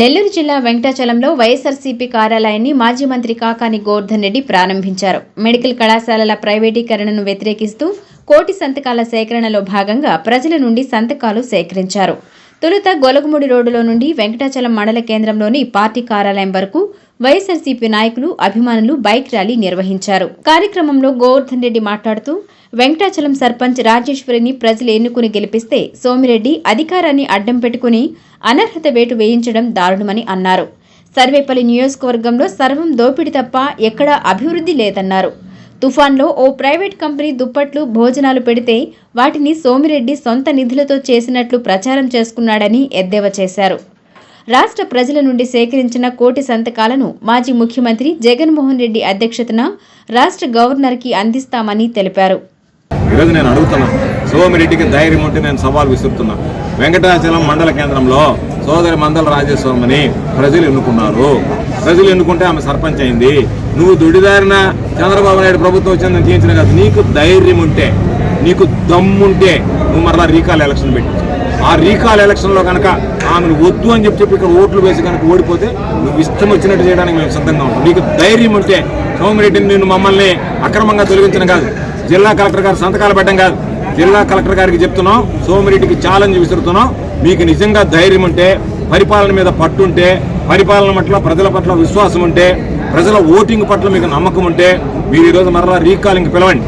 నెల్లూరు జిల్లా వెంకటాచలంలో వైఎస్ఆర్సీపీ కార్యాలయాన్ని మాజీ మంత్రి కాకాని గోవర్ధన్ రెడ్డి ప్రారంభించారు. మెడికల్ కళాశాలల ప్రైవేటీకరణను వ్యతిరేకిస్తూ కోటి సంతకాల సేకరణలో భాగంగా ప్రజల నుండి సంతకాలు సేకరించారు. తొలుత గొలగముడి రోడ్డులో నుండి వెంకటాచలం మండల కేంద్రంలోని పార్టీ కార్యాలయం వరకు వైఎస్ఆర్సీపీ నాయకులు అభిమానులు బైక్ ర్యాలీ నిర్వహించారు. కార్యక్రమంలో గోవర్ధన్ రెడ్డి మాట్లాడుతూ వెంకటాచలం సర్పంచ్ రాజేశ్వరిని ప్రజలు ఎన్నుకుని గెలిపిస్తే సోమిరెడ్డి అధికారాన్ని అడ్డం పెట్టుకుని అనర్హత వేటు వేయించడం దారుణమని అన్నారు. సర్వేపల్లి నియోజకవర్గంలో సర్వం దోపిడి తప్ప ఎక్కడా అభివృద్ధి లేదన్నారు. తుఫాన్లో ఓ ప్రైవేట్ కంపెనీ దుప్పట్లు భోజనాలు పెడితే వాటిని సోమిరెడ్డి సొంత నిధులతో చేసినట్లు ప్రచారం చేసుకున్నాడని ఎద్దేవా చేశారు. రాష్ట్ర ప్రజల నుండి సేకరించిన కోటి సంతకాలను మాజీ ముఖ్యమంత్రి జగన్మోహన్ రెడ్డి అధ్యక్షతన రాష్ట్ర గవర్నర్కి అందిస్తామని తెలిపారు. ఈరోజు నేను అడుగుతున్నాను సోమిరెడ్డికి ధైర్యం ఉంటే నేను సవాల్ విసురుతున్నా. వెంకటాచలం మండల కేంద్రంలో సోదరి మందల రాజేశ్వరమని ప్రజలు ఎన్నుకున్నారు. ప్రజలు ఎన్నుకుంటే ఆమె సర్పంచ్ అయింది. నువ్వు దుడిదారిన చంద్రబాబు నాయుడు ప్రభుత్వం వచ్చిందని తీయించిన కాదు నీకు ధైర్యం ఉంటే నీకు దమ్ముంటే నువ్వు మరలా రీకాల్ ఎలక్షన్ పెట్టి. ఆ రీకాల్ ఎలక్షన్లో కనుక ఆమెను వద్దు అని చెప్పి చెప్పి ఇక్కడ ఓట్లు వేసి కనుక ఓడిపోతే నువ్వు ఇష్టం వచ్చినట్టు చేయడానికి మేము సిద్ధంగా ఉంటాం నీకు ధైర్యం ఉంటే సోమిరెడ్డిని నేను మమ్మల్ని అక్రమంగా తొలగించిన కాదు. జిల్లా కలెక్టర్ గారు సంతకాలు పెట్టడం కాదు. జిల్లా కలెక్టర్ గారికి చెప్తున్నాం సోమిరెడ్డికి ఛాలెంజ్ విసురుతున్నాం. మీకు నిజంగా ధైర్యం ఉంటే పరిపాలన మీద పట్టుంటే పరిపాలన పట్ల ప్రజల పట్ల విశ్వాసం ఉంటే ప్రజల ఓటింగ్ పట్ల మీకు నమ్మకం ఉంటే మీరు ఈరోజు మరలా రీకాలింగ్ పిలవండి.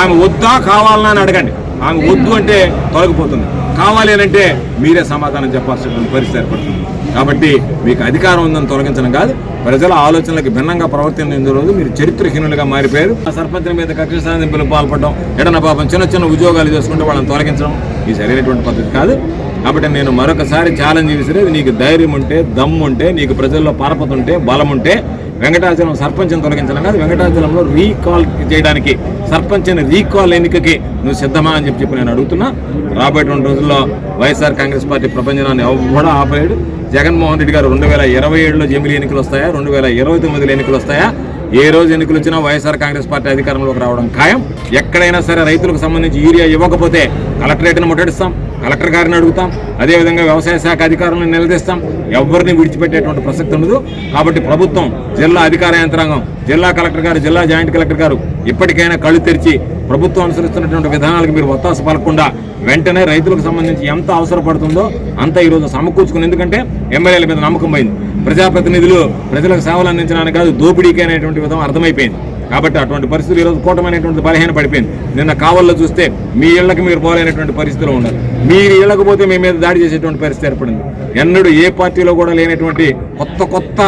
ఆమె వద్దా కావాలన్నా అని అడగండి. ఆమె వద్దు అంటే తొలగిపోతుంది. కావాలి అని అంటే మీరే సమాధానం చెప్పాల్సిన పరిస్థితి ఏర్పడుతుంది. కాబట్టి మీకు అధికారం ఉందని తొలగించడం కాదు ప్రజల ఆలోచనలకు భిన్నంగా ప్రవర్తించిన రోజు మీరు చరిత్రహీనులుగా మారిపోయారు. ఆ సర్పంచుల మీద కక్ష సాధింపులు పాల్పడడం ఎడన పాపం చిన్న చిన్న ఉద్యోగాలు చేసుకుంటే వాళ్ళని తొలగించడం ఇది సరైనటువంటి పద్ధతి కాదు. కాబట్టి నేను మరొకసారి ఛాలెంజ్ విసిరేది నీకు ధైర్యం ఉంటే దమ్ము ఉంటే నీకు ప్రజల్లో పరపతి ఉంటే బలం ఉంటే వెంకటాచలం సర్పంచ్ని తొలగించడం కాదు వెంకటాచలంలో రీకాల్ చేయడానికి సర్పంచ్ని రీకాల్ ఎన్నికకి నువ్వు సిద్ధమా అని చెప్పి చెప్పి నేను అడుగుతున్నా. రాబోయేటువంటి రోజుల్లో వైఎస్ఆర్ కాంగ్రెస్ పార్టీ ప్రపంచనాన్ని ఎవడా ఆపలేడు. జగన్మోహన్ రెడ్డి గారు రెండు వేల ఇరవై ఏడులో జమిలీ ఎన్నికలు వస్తాయా? రెండు వేల ఇరవై తొమ్మిదిలో ఎన్నికలు వస్తాయా? ఏ రోజు ఎన్నికలు వచ్చినా వైఎస్ఆర్ కాంగ్రెస్ పార్టీ అధికారంలోకి రావడం ఖాయం. ఎక్కడైనా సరే రైతులకు సంబంధించి యూరియా ఇవ్వకపోతే కలెక్టరేట్ను ముట్టడిస్తాం? కలెక్టర్ గారిని అడుగుతాం. అదేవిధంగా వ్యవసాయ శాఖ అధికారులను నిలదీస్తాం. ఎవరిని విడిచిపెట్టేటువంటి ప్రసక్తి ఉండదు. కాబట్టి ప్రభుత్వం జిల్లా అధికార యంత్రాంగం జిల్లా కలెక్టర్ గారు జిల్లా జాయింట్ కలెక్టర్ గారు ఇప్పటికైనా కళ్ళు తెరిచి ప్రభుత్వం అనుసరిస్తున్నటువంటి విధానాలకు మీరు ఒత్తాస పలకుండా వెంటనే రైతులకు సంబంధించి ఎంత అవసరపడుతుందో అంత ఈరోజు సమకూర్చుకుని. ఎందుకంటే ఎమ్మెల్యేల మీద నమ్మకం పోయింది. ప్రజాప్రతినిధులు ప్రజలకు సేవలు అందించడానికి కాదు దోపిడీకి అనేటువంటి విధం అర్థమైపోయింది. కాబట్టి అటువంటి పరిస్థితులు ఈరోజు కూటమైనటువంటి బలహీన పడిపోయింది. నిన్న కావల్లో చూస్తే మీ ఇళ్ళకు మీరు పోలేనటువంటి పరిస్థితులు ఉన్నారు. మీరు ఇళ్ళకు పోతే మీ మీద దాడి చేసేటువంటి పరిస్థితి ఏర్పడింది. ఎన్నడూ ఏ పార్టీలో కూడా లేనటువంటి కొత్త కొత్త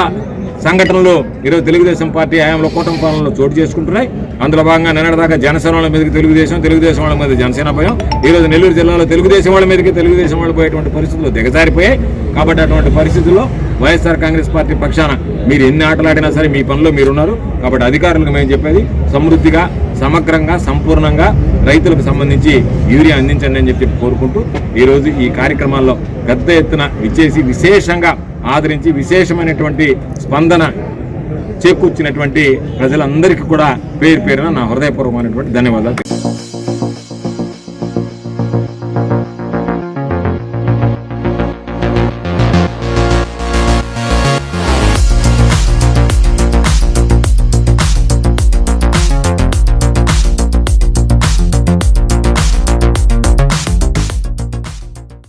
సంఘటనలు ఈరోజు తెలుగుదేశం పార్టీ హయాంలో కూటమి పాలనలో చోటు చేసుకుంటున్నాయి. అందులో భాగంగా నిన్నటిదాకా జనసేన వాళ్ళ మీదకి తెలుగుదేశం తెలుగుదేశం వాళ్ళ మీద జనసేన భయం. ఈరోజు నెల్లూరు జిల్లాలో తెలుగుదేశం వాళ్ళ మీదకి తెలుగుదేశం వాళ్ళు పోయేటువంటి పరిస్థితులు దిగజారిపోయాయి. కాబట్టి అటువంటి పరిస్థితుల్లో వైఎస్ఆర్ కాంగ్రెస్ పార్టీ పక్షాన మీరు ఎన్ని ఆటలాడినా సరే మీ పనిలో మీరున్నారు. కాబట్టి అధికారులకు మేము చెప్పేది సమృద్ధిగా సమగ్రంగా సంపూర్ణంగా రైతులకు సంబంధించి యూరియా అందించండి అని చెప్పి కోరుకుంటూ ఈరోజు ఈ కార్యక్రమాల్లో పెద్ద ఎత్తున విచ్చేసి విశేషంగా ఆదరించి విశేషమైనటువంటి స్పందన చేకూర్చినటువంటి ప్రజలందరికీ కూడా పేరు పేరున నా హృదయపూర్వకమైనటువంటి ధన్యవాదాలు.